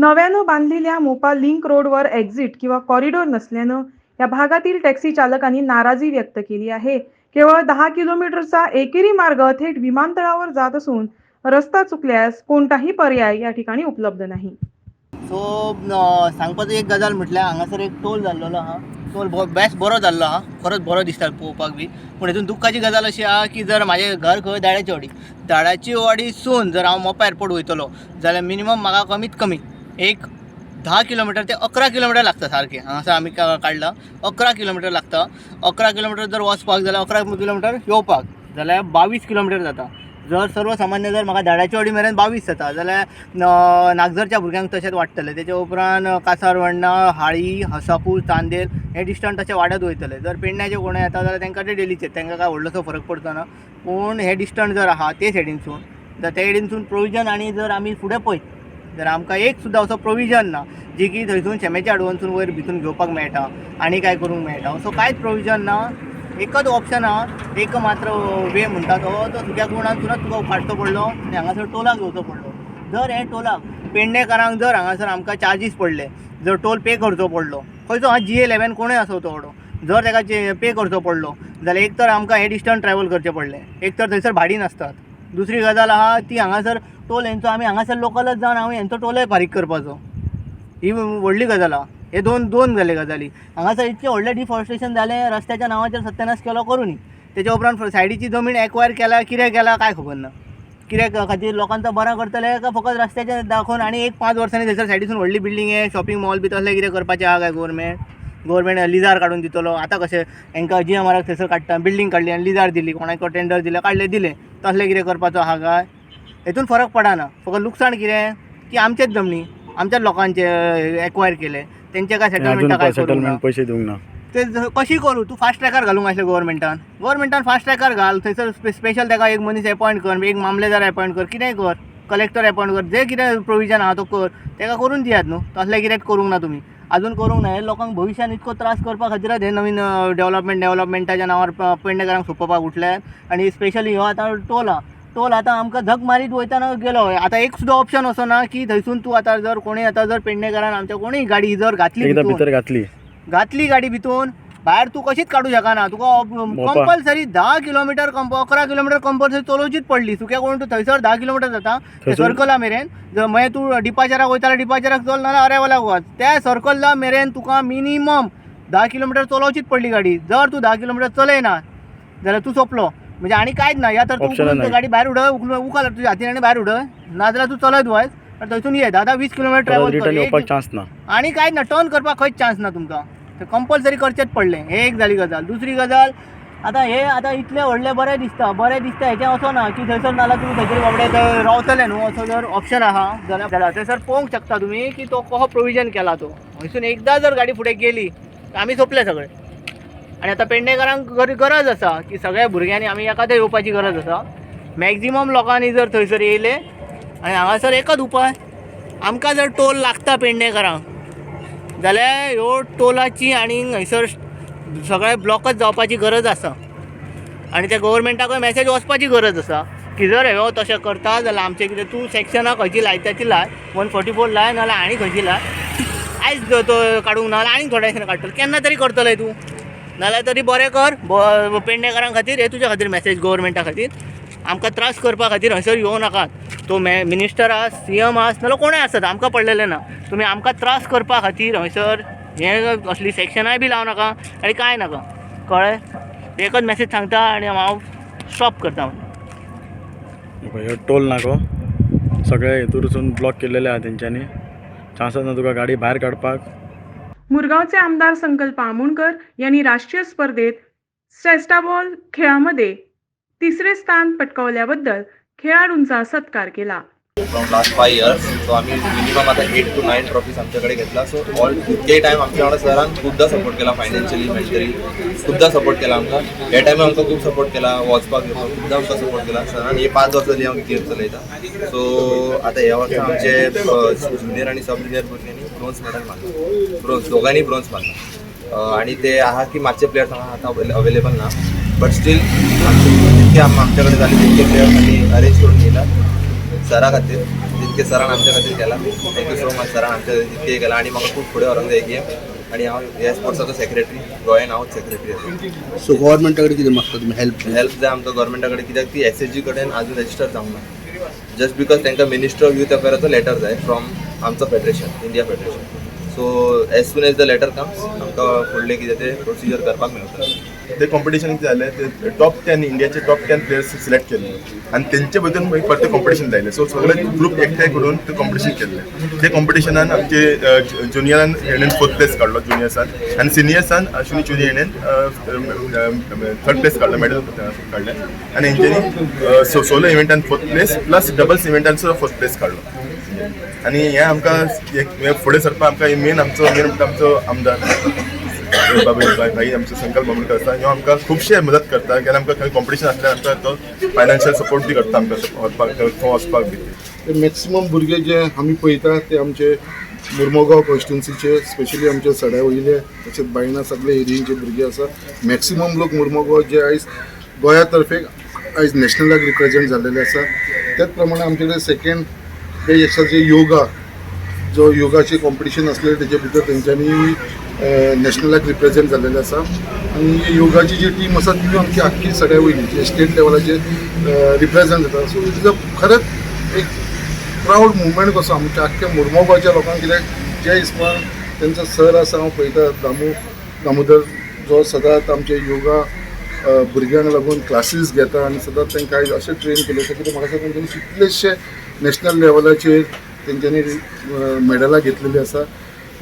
नव्यानं बांधलेल्या मोपा लिंक रोडवर एक्झिट किंवा कॉरिडॉर नसल्यानं या भागातील टॅक्सी चालकांनी नाराजी व्यक्त केली आहे. केवळ दहा किलोमीटरचा एकेरी मार्ग थेट विमानतळावर जात असून रस्ता चुकल्यास कोणताही पर्याय या ठिकाणी उपलब्ध नाही. सो सांगपाचो एक गजाल म्हटल्यार हांगासर एक टोल जाल्लो आहा टोल बेस्ट बरो जाल्लो आहा खरोच बरो दिसता पळोवपाक बी. पूण हितून दुख्खाची गजाल अशी आहा की जर म्हाजें घर खंय दाड्याची वाडी. दाड्याची वाडीसून जर हांव मोपा एअरपोर्ट वयतलो जाल्यार मिनिमम म्हाका कमीत कमी एक धा किलोमिटर ते अकरा किलोमिटर लागता सारकें हांगासर आमी का- काडलां अकरा किलोमिटर लागता. अकरा किलोमिटर जर वचपाक जाल्यार अकरा किलोमिटर येवपाक जाल्यार बावीस किलोमिटर जाता. जर सर्वसामान्य जर म्हाका धाडाच्या वडी मेरेन बावीस जाता. जाल्यार नागजरच्या भुरग्यांक तशेंच वाडटलें तेच्या उपरांत कासारवण्णा हाळी हसापूर चांदेर हे डिस्टन्स तशें वाडत वयतले जर पेडण्याचे कोणें येता जाल्यार तांकां ते डेलीचे तांकां काय व्हडलोसो फरक पडचो ना. पूण हे डिस्टन्स जर आहा ते सायडीनसून जर ते सायडीनसून प्रोविजन आनी जर आमी फुडें पळयत जर आमकां एक सुद्दां असो प्रोविजन ना जी की थंयसून शेमेच्या आडवनसून वयर भितून घेवपाक मेळटा आनी कांय करूंक मेळटा. असो कांयच प्रोविजन ना एकच ऑप्शन आहा एक मात्र वे म्हणटा तो हो, तो तुज्या गुणांसूनच तुका काडचो पडलो आनी हांगासर टोलाक घेवचो पडलो. जर हे टोलाक पेडणेकारांक जर हांगासर आमकां चार्जीस पडले जर टोल पे करचो पडलो. खंयचो हा जी इलेवन कोणूय आसो तो वडो जर ताका पे करचो पडलो जाल्यार एक तर आमकां हे डिस्टन्स ट्रॅवल करचें पडलें. एक तर थंयसर भाडी नासतात दुसरी गजाल आहा ती हांगासर टोल हेंचो आमी हांगासर लोकलच जावन हांव हेंचो टोलय फारीक करपाचो. ही व्हडली गजाल. हे दोन दोन जाले गजाली. हांगासर इतकें व्हडलें डिफॉरेस्टेशन जालें रस्त्याच्या नांवाचेर सत्यानाश केलो करूनी तेच्या उपरांत सायडीची जमीन एक्वायर केला कितें केला काय खबर ना. कित्याक खातीर लोकांचो बरा करतले काय फकत रस्त्याचेर दाखोवन आनी एक पांच वर्सांनी थंयसर सायडीसून व्हडली बिल्डींग हे शॉपिंग मॉल बी तसलें कितें करपाचें आहा काय गोवर्मेंट गोवोरमेंट लिजार काडून दितलो. आतां कशें हांकां जी एम आराक थंयसर काडटा बिल्डींग काडली आनी लिजार दिली कोणाक टेंडर दिलें काडलें दिलें. तसलें कितें करपाचो आहा. काय हेतून फरक पडना फकत लुकसाण कितें की आमचेच जमनी आमच्याच लोकांचे एक्वायर केले. तेंचे काय सेटलमेंटा काय पैसे दिवंक ना. ते कशी करू? तू फास्ट ट्रॅकार घालूंक आसलें गव्हर्मेंटान गव्हर्मेंटान फास्ट ट्रॅकार घाल. थंयसर स्पे- स्पेशल ताका एक मनीस अपॉयंट कर एक मामलेदार अपॉयंट कर कितेंय कर? कलेक्टर अपॉयंट कर. जे कितें प्रोविजन आहा तो कर. ताका करून दियात न्हू तसलें कितेंच करूंक ना तुमी अजून करूंक ना हे लोकांक भविष्यान इतको त्रास करपा खातीरच हे नवीन डेव्हलपमेंट डेव्हलपमेंटाच्या नांवार पेडणेकारांक सोंपोवपाक उठल्यात. आनी स्पेशली हो आतां टोल. आहा टोल आतां आमकां झक मारीत वयताना गेलो आतां एक सुद्दां ऑप्शन असो ना की थंयसून तूं आतां जर कोणी आतां जर पेडणेकारान आमच्या कोणीय गाडी जर घातली एकदा भितून, भितर घातली. घातली गाडी भितून भायर तू कशीच काडू शकना तुका कंपल्सरी धा किलोमिटर कंप अकरा किलोमिटर कंपल्सरी चलोवचीच पडली. सुक्या कोण तू थंयसर धा किलोमिटर जाता? थंयसून- सर्कला मेरेन. जर मागीर तूं डिपाचराक वयता जाल्यार डिपाचराक चल नाल्यार अरेवालाक वच त्या सर्कला मेरेन तुका मिनिमम धा किलोमिटर चलोवचीच पडली गाडी. जर तूं धा किलोमिटर चलयना जाल्यार तू सोंपलो म्हणजे आनी कांयच ना या तर तू Option नाही. गाडी उडय उखलून उखाल तुझ्या हातीन आनी भायर उडय नाजाल्यार तू चलत वच आनी थंयसून ये धा वीस किलोमिटर परत ट्रॅवल रिटर्न कर. येवपाक एक- चान्स ना. आणि काय ना टर्न करपाक खंयच चान्स ना तुमकां ते कंपल्सरी करचेच पडलें. हे एक जाली गजाल. दुसरी गजाल आतां हे आतां इतले व्हडले बरें दिसता बरें दिसता. हेचें असो ना की थंयसर नाल्यार तुमी थंयसर बाबडे थंय रावतले न्हू असो जर ऑप्शन आहा जाल्यार जाल्यार थंयसर पळोवंक शकता तुमी की तो कसो प्रोविजन केला तो. थंयसून एकदां जर गाडी फुडें गेली तर आमी सोंपले सगळे. आनी आतां पेडणेकारांक गरज आसा की सगळ्या भुरग्यांनी आमी एखाद्या येवपाची गरज आसा. मॅक्झिमम लोकांनी जर थंयसर येयले आनी हांगासर एकच उपाय आमकां जर टोल लागता पेडणेकारांक जाल्यार ह्यो टोलाची आनी हंयसर सगळे ब्लॉकच जावपाची गरज आसा. आनी त्या गव्हर्मेंटाकूय मॅसेज वचपाची गरज आसा की जर ह्यो तशें करता जाल्यार आमचें कितें तूं सॅक्शनां खंयची लाय त्याची लाय वन फोर्टी फोर लाय नाल्यार आनी खंयची लाय. आयज तो काडूंक ना जाल्यार आनी थोड्या दिसांनी काडटलो केन्ना तरी करतले तूं. नाल्यार तरी बरें कर पेडणेकारां खातीर हे तुज्या खातीर मॅसेज गोवोरमेंटा खातीर. आमकां त्रास करपा खातीर हंयसर येवं नाकात तो मे मिनिस्टर आस सी एम आस नाल्यार कोणूय आसत आमकां पडलेलें ना. तुमी आमकां त्रास करपा खातीर हंयसर हें असली सॅक्शनाय बी लावं नाका आनी कांय नाका. कळ्ळें? एकच मॅसेज सांगता आनी हांव स्टॉप करता हे टोल नाको हो. सगळे हेतूरसून ब्लॉक केलेले आहा तेंच्यांनी चान्सच ना तुका गाडी भायर काडपाक. मुरगावचे आमदार संकल्प आमुणकर यांनी राष्ट्रीय स्पर्धेत स्टेस्टाबॉल खेळामध्ये तिसरे स्थान पटकावल्याबद्दल खेळाडूंचा सत्कार केला. From last five years so आम्ही मिनिमम आता एट टू नाईन ट्रॉफीज आमच्याकडे घेतला. सो ऑल ते टायम आमच्या सरान खूपदा सपोर्ट केला फायनान्शियली मेंटली खूपदा सपोर्ट केला आमकां हे टायमा आमकां खूप सपोर्ट केला वचपाक येवपाक खूपदा आमकां सपोर्ट केला. सरान हे पांच वर्सां हांव गेम चलयता सो आता ह्या वर्सा आमचे ज्युनियर आणि सब ज्युनियर भुरग्यांनी ब्रोन्स मेडल मारला ब्रोन्स दोगांनी ब्रोन्स मारला आणि ते आहा की मागचे प्लेयर्स आतां अवेलेबल ना. बट स्टील जितके आम- आमच्याकडे झाले तितके प्लेयर्स आम्ही अरेंज करून घेतला सरा खातीर जितके सरान आमच्या खातीर केला थँक्यू सो मच सरान आमच्या जितके केला. आनी म्हाका खूब फुडें व्हरोंक जाय गेम आनी हांव ह्या स्पोर्ट्साचो सेक्रेटरी गोंयान हांवच सेक्रेटरी आसा सो गव्हर्मेंटा कडेन कितें मागता तुमी हेल्प हेल्प जाय आमकां गव्हर्मेंटा कडेन कित्याक ती एस एच जी कडेन आजून रजिस्टर जावंक ना जस्ट बिकॉज तांकां मिनिस्टर ऑफ युथ अफेराचो लेटर जाय फ्रॉम आमचो federation India federation so as soon as the letter comes आमकां फुडलें कितें तें प्रोसिजर करपाक मेळटा ते कॉम्पिटिशन कितें जालें ते टॉप टेन इंडियाचे टॉप टेन प्लेयर्स सिलेक्ट केल्ले आनी तेंचे बद्दल मागीर परते कॉम्पिटिशन जालें सो सगळे ग्रुप एकठांय करून ते कॉम्पिटिशन केल्लें ते कॉम्पिटिशनान आमचे ज्युनियरान हेणेन फोर्थ प्लेस काडलो ज्युनियर्सान आनी सिनियर्सान अश्विनी चुरी हेणेन थर्ड प्लेस काडलो मेडल काडलें आनी हेंच्यांनी सो सोलो इव्हेंटान फोर्थ प्लेस प्लस डबल्स इव्हेंटान सुद्दां फर्स्ट प्लेस काडलो आनी हें आमकां एक फुडें सरपा आमकां मेन आमचो मेन म्हणटा आमचो आमदार. बाबा भाई आमचो संकल्प बाबुलकर आसा ह्यो आमकां खुबशे मदत करता. कित्याक आमकां खंय कॉम्पिटिशन आसल्यार आमकां तो फायनान्शियल सपोर्ट बी करता आमकां. वचपाक थंय वचपाक बी मॅक्सिमम भुरगे जे आमी पळयता ते आमचे मुर्मगांव कॉन्स्टिट्युन्सीचे स्पेशली आमचे सड्या वयले तशेंच बायणा सगळे एरियेचे भुरगे आसा मॅक्सिमम लोक मुर्मगांव जे आयज गोंया तर्फे आयज नॅशनलाक रिप्रेझेंट जाल्लेले आसा. त्याच प्रमाणे आमचे कडेन सेकंड हे आसा योगा जो योगाचे कॉम्पिटिशन असले त्याच्या भितर तेंच्यांनी नॅशनलाक रिप्रेझेंट जाल्लेले आसा आनी योगाची जी टीम आसा ती आमची आख्खी सगळ्या वयली जे स्टेट लेवलाचेर रिप्रेझेंट जाता सो इट इज अ खरंच एक प्राऊड मुवमेंट कसो आमच्या आख्ख्या मुरमोगाच्या लोकांक कित्याक जे हिसपान तेंचो सर आसा हांव पळयता दामो दामोदर जो सदांच आमचे योगा भुरग्यांक लागून क्लासीस घेता आनी सदांच तांकां आयज अशें ट्रेन केलें आसा कितें म्हाका दिसता तेंच्यांनी कितलेशे नॅशनल लेवलाचेर तेंच्यांनी मेडलां घेतलेलीं आसा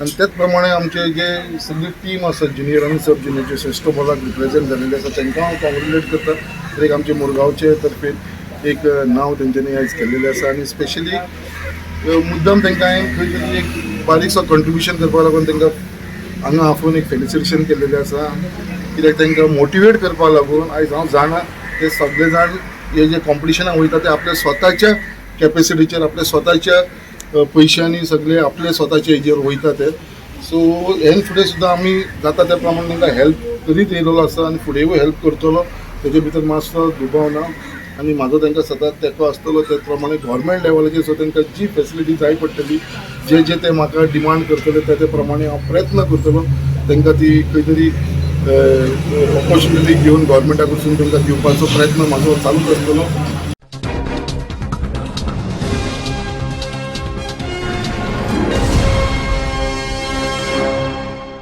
आनी त्याच प्रमाणे आमचे जे सगळी टीम आसा ज्युनियर आनी सब ज्युनियरचे श्रेष्ठ बॉलाक रिप्रेझेंट जाल्लेले आसा तांकां हांव कॉंग्रेच्युलेट करता तर एक आमचे मुरगांवचे तर्फे एक नांव तेंच्यांनी आयज केल्लेलें आसा आनी स्पेशली मुद्दम तांकां हांवें खंय तरी एक बारीकसो कंट्रिब्युशन करपा लागून तांकां हांगा आफून एक फेलिसिटेशन केल्लेलें आसा कित्याक तांकां मोटिवेट करपा लागून आयज हांव जाणा ते सगळे जाण हे जे कॉम्पिटिशनाक वयता ते आपल्या स्वताच्या कॅपेसिटीचेर आपल्या स्वताच्या अ, पयशांनी सगळे आपले स्वताचे हेजेर वयता ते सो हेन फुडें सुद्दां आमी जाता त्या प्रमाणे तांकां हेल्प करीत येयलेलो आसा आनी फुडेंय हेल्प करतलो. तेजे भितर मातसो दुबाव ना आनी म्हाजो तांकां सदांच तेको आसतलो त्याच प्रमाणे गव्हर्मेंट लेवलाचेर सो तांकां जी फेसिलिटी जाय पडटली जे जे ते म्हाका डिमांड करतले त्या त्या प्रमाणे हांव प्रयत्न करतलो. तांकां ती खंय तरी ऑपॉर्च्युनिटी घेवन गव्हर्मेंटा तांकां दिवपाचो प्रयत्न म्हाजो चालूच आसतलो